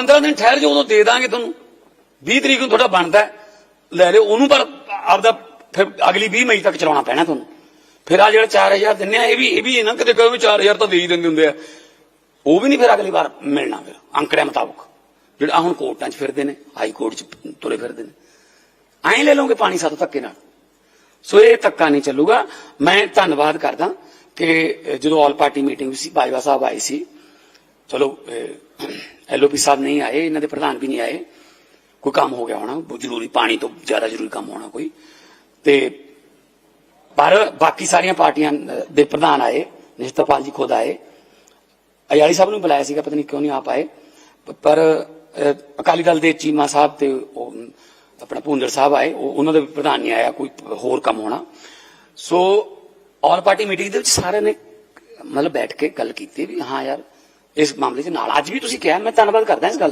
15 ਦਿਨ ਠਹਿਰ ਜਾਓ, ਉਦੋਂ ਦੇ ਦਾਂਗੇ ਤੁਹਾਨੂੰ। 20 ਤਰੀਕ ਨੂੰ ਤੁਹਾਡਾ ਬਣਦਾ ਲੈ ਲਿਓ ਉਹਨੂੰ, ਪਰ ਆਪਦਾ ਫਿਰ ਅਗਲੀ 20 ਮਈ ਤੱਕ ਚਲਾਉਣਾ ਪੈਣਾ ਤੁਹਾਨੂੰ। ਫਿਰ ਆ ਜਿਹੜਾ 4000 ਦਿੰਨੇ ਆ, ਇਹ ਵੀ ਇਹ ਵੀ ਇਹ ਨਾ ਕਿਤੇ ਕਹੋ ਵੀ 4000 ਤਾਂ ਦੇ ਹੀ ਦਿੰਦੇ ਹੁੰਦੇ ਆ। ਉਹ ਵੀ ਨਹੀਂ ਫਿਰ ਅਗਲੀ ਵਾਰ ਮਿਲਣਾ ਫਿਰ, ਅੰਕੜਿਆਂ ਮੁਤਾਬਕ। ਜਿਹੜਾ ਆਹ ਹੁਣ ਕੋਰਟਾਂ 'ਚ ਫਿਰਦੇ ਨੇ, ਹਾਈ ਕੋਰਟ 'ਚ ਤੁਰੇ ਫਿਰਦੇ ਨੇ। ਐਂ ਲੈ ਲਓਗੇ ਪਾਣੀ ਸਾਤੋਂ ਧੱਕੇ ਨਾਲ। ਸੋ ਇਹ ਧੱਕਾ ਨਹੀਂ ਚੱਲੂਗਾ। ਮੈਂ ਧੰਨਵਾਦ ਕਰਦਾ ਕਿ ਜਦੋਂ ਆਲ ਪਾਰਟੀ ਮੀਟਿੰਗ ਸੀ, ਬਾਜਵਾ ਸਾਹਿਬ ਆਏ ਸੀ। ਚਲੋ ਐਲਓਪੀ ਸਾਹਿਬ ਨਹੀਂ ਆਏ ਇਹਨਾਂ ਦੇ ਪ੍ਰਧਾਨ ਵੀ ਨਹੀਂ ਆਏ। ਕੋਈ ਕੰਮ ਹੋ ਗਿਆ ਹੋਣਾ ਬਹੁਤ ਜ਼ਰੂਰੀ ਪਾਣੀ ਤੋਂ ਜ਼ਿਆਦਾ ਜ਼ਰੂਰੀ ਕੰਮ ਹੋਣਾ ਕੋਈ। ਤੇ ਪਰ ਬਾਕੀ ਸਾਰੀਆਂ ਪਾਰਟੀਆਂ ਦੇ ਪ੍ਰਧਾਨ ਆਏ ਨਿਸ਼ਤਪਾਲ ਜੀ ਖੁਦ ਆਏ। ਅਯਾਲੀ ਸਾਹਿਬ ਨੂੰ ਬੁਲਾਇਆ ਸੀਗਾ ਪਤਾ ਨਹੀਂ ਕਿਉਂ ਨਹੀਂ ਆ ਪਾਏ ਪਰ ਅਕਾਲੀ ਦਲ ਦੇ ਚੀਮਾ ਸਾਹਿਬ ਤੇ ਉਹ, ਆਪਣਾ ਭੁੰਦਰ ਸਾਹਿਬ ਆਏ ਉਹਨਾਂ ਦਾ ਵੀ ਪ੍ਰਧਾਨ ਨਹੀਂ ਆਇਆ ਕੋਈ ਹੋਰ ਕੰਮ ਹੋਣਾ। ਸੋ ਆਲ ਪਾਰਟੀ ਮੀਟਿੰਗ ਦੇ ਵਿੱਚ ਸਾਰਿਆਂ ਨੇ ਮਤਲਬ ਬੈਠ ਕੇ ਗੱਲ ਕੀਤੀ ਵੀ ਹਾਂ ਯਾਰ ਇਸ ਮਾਮਲੇ 'ਚ ਨਾਲ। ਅੱਜ ਵੀ ਤੁਸੀਂ ਕਿਹਾ ਮੈਂ ਧੰਨਵਾਦ ਕਰਦਾ ਇਸ ਗੱਲ ਦਾ।